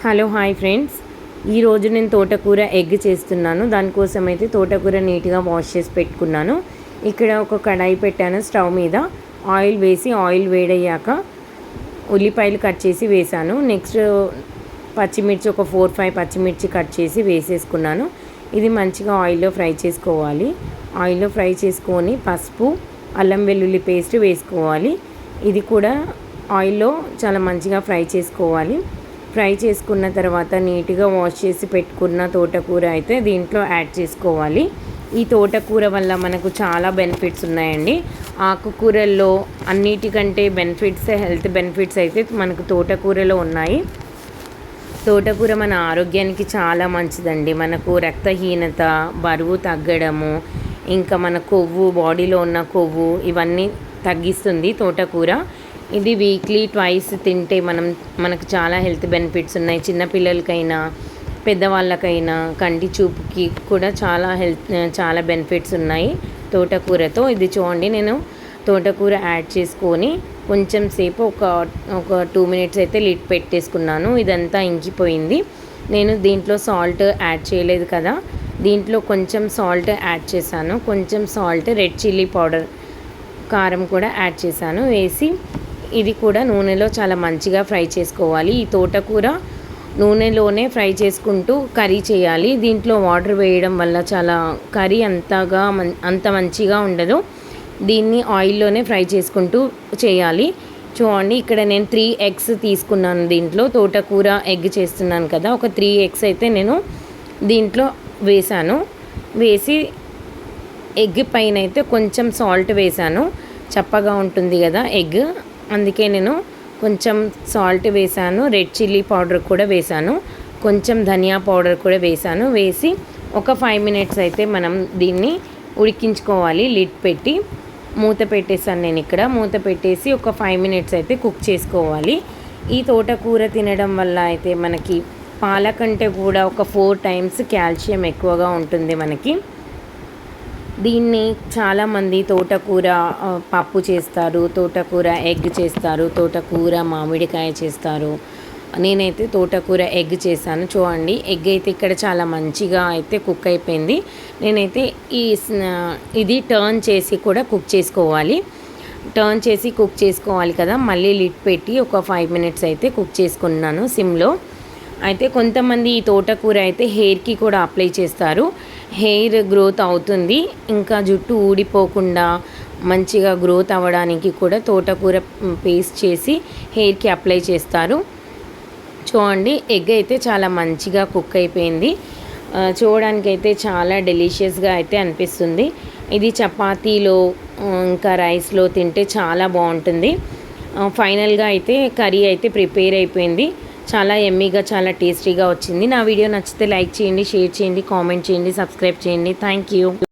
Hello hi friends. ఈరోజు నేను తోటకూర ఎగ్ చేస్తున్నాను. దానికోసం అయితే తోటకూర నీట్గా వాష్ చేసి పెట్టుకున్నాను. ఇక్కడ ఒక కడాయి పెట్టాను స్టవ్ మీద. ఆయిల్ వేసి ఆయిల్ వేడయ్యాక ఉల్లిపాయలు కట్ చేసి వేసాను నెక్స్ట్ పచ్చిమిర్చి ఒక ఫోర్ ఫైవ్ పచ్చిమిర్చి కట్ చేసి వేసేసుకున్నాను. ఇది మంచిగా ఆయిల్లో ఫ్రై చేసుకోవాలి. ఆయిల్లో ఫ్రై చేసుకొని పసుపు అల్లం వెల్లుల్లి పేస్ట్ వేసుకోవాలి. ఇది కూడా ఆయిల్లో చాలా మంచిగా ఫ్రై చేసుకోవాలి. ఫ్రై చేసుకున్న తర్వాత నీట్గా వాష్ చేసి పెట్టుకున్న తోటకూర అయితే దీంట్లో యాడ్ చేసుకోవాలి. ఈ తోటకూర వల్ల మనకు చాలా బెనిఫిట్స్ ఉన్నాయండి. ఆకుకూరల్లో అన్నిటికంటే బెనిఫిట్స్ హెల్త్ బెనిఫిట్స్ అయితే మనకు తోటకూరలో ఉన్నాయి. తోటకూర మన ఆరోగ్యానికి చాలా మంచిదండి. మనకు రక్తహీనత బరువు తగ్గడము ఇంకా మన కొవ్వు బాడీలో ఉన్న కొవ్వు ఇవన్నీ తగ్గిస్తుంది తోటకూర. ఇది వీక్లీ ట్వైస్ తింటే మనం మనకు చాలా హెల్త్ బెనిఫిట్స్ ఉన్నాయి. చిన్నపిల్లలకైనా పెద్దవాళ్ళకైనా కంటి చూపుకి కూడా చాలా హెల్త్ చాలా బెనిఫిట్స్ ఉన్నాయి. తోటకూరతో ఇది చూడండి నేను తోటకూర యాడ్ చేసుకొని కొంచెం సేపు ఒక ఒక టూ మినిట్స్ అయితే లిట్ పెట్టేసుకున్నాను. ఇదంతా ఇంకిపోయింది. నేను దీంట్లో సాల్ట్ యాడ్ చేయలేదు కదా. దీంట్లో కొంచెం సాల్ట్ యాడ్ చేశాను. కొంచెం సాల్ట్ రెడ్ చిల్లీ పౌడర్ కారం కూడా యాడ్ చేశాను. వేసి ఇది కూడా నూనెలో చాలా మంచిగా ఫ్రై చేసుకోవాలి. ఈ తోటకూర నూనెలోనే ఫ్రై చేసుకుంటూ కర్రీ చేయాలి. దీంట్లో వాటర్ వేయడం వల్ల చాలా కర్రీ అంతగా అంత మంచిగా ఉండదు. దీన్ని ఆయిల్లోనే ఫ్రై చేసుకుంటూ చేయాలి. చూడండి ఇక్కడ నేను త్రీ ఎగ్స్ తీసుకున్నాను దీంట్లో. తోటకూర ఎగ్ చేస్తున్నాను కదా ఒక త్రీ ఎగ్స్ అయితే నేను దీంట్లో వేసాను వేసి ఎగ్ పైన అయితే కొంచెం సాల్ట్ వేసాను చప్పగా ఉంటుంది కదా ఎగ్. అందుకే నేను కొంచెం సాల్ట్ వేసాను రెడ్ చిల్లీ పౌడర్ కూడా వేసాను కొంచెం ధనియా పౌడర్ కూడా వేసాను వేసి ఒక ఫైవ్ మినిట్స్ అయితే మనం దీన్ని ఉడికించుకోవాలి లిడ్ పెట్టి. మూత పెట్టేసాను నేను ఇక్కడ మూత పెట్టేసి ఒక ఫైవ్ మినిట్స్ అయితే కుక్ చేసుకోవాలి. ఈ తోటకూర తినడం వల్ల అయితే మనకి పాల కంటే కూడా ఒక ఫోర్ టైమ్స్ కాల్షియం ఎక్కువగా ఉంటుంది మనకి. దీన్ని చాలామంది తోటకూర పప్పు చేస్తారు తోటకూర ఎగ్ చేస్తారు తోటకూర మామిడికాయ చేస్తారు. నేనైతే తోటకూర ఎగ్ చేశాను. చూడండి ఎగ్ అయితే ఇక్కడ చాలా మంచిగా అయితే కుక్ అయిపోయింది. నేనైతే ఈ ఇది టర్న్ చేసి కూడా కుక్ చేసుకోవాలి. టర్న్ చేసి కుక్ చేసుకోవాలి కదా. మళ్ళీ లిట్ పెట్టి ఒక ఫైవ్ మినిట్స్ అయితే కుక్ చేసుకున్నాను సిమ్లో. అయితే కొంతమంది ఈ తోటకూర అయితే హెయిర్కి కూడా అప్లై చేస్తారు. హెయిర్ గ్రోత్ అవుతుంది. ఇంకా జుట్టు ఊడిపోకుండా మంచిగా గ్రోత్ అవ్వడానికి కూడా తోటకూర పేస్ట్ చేసి హెయిర్కి అప్లై చేస్తారు. చూడండి ఎగ్ అయితే చాలా మంచిగా కుక్ అయిపోయింది. చూడడానికి అయితే చాలా డెలిషియస్గా అయితే అనిపిస్తుంది. ఇది చపాతీలో ఇంకా రైస్లో తింటే చాలా బాగుంటుంది. ఫైనల్గా అయితే కర్రీ అయితే ప్రిపేర్ అయిపోయింది. చాలా ఎమ్మీగా చాలా టేస్టీగా వచ్చింది. నా వీడియో నచ్చితే లైక్ చేయండి షేర్ చేయండి కామెంట్ చేయండి సబ్స్క్రైబ్ చేయండి. Thank you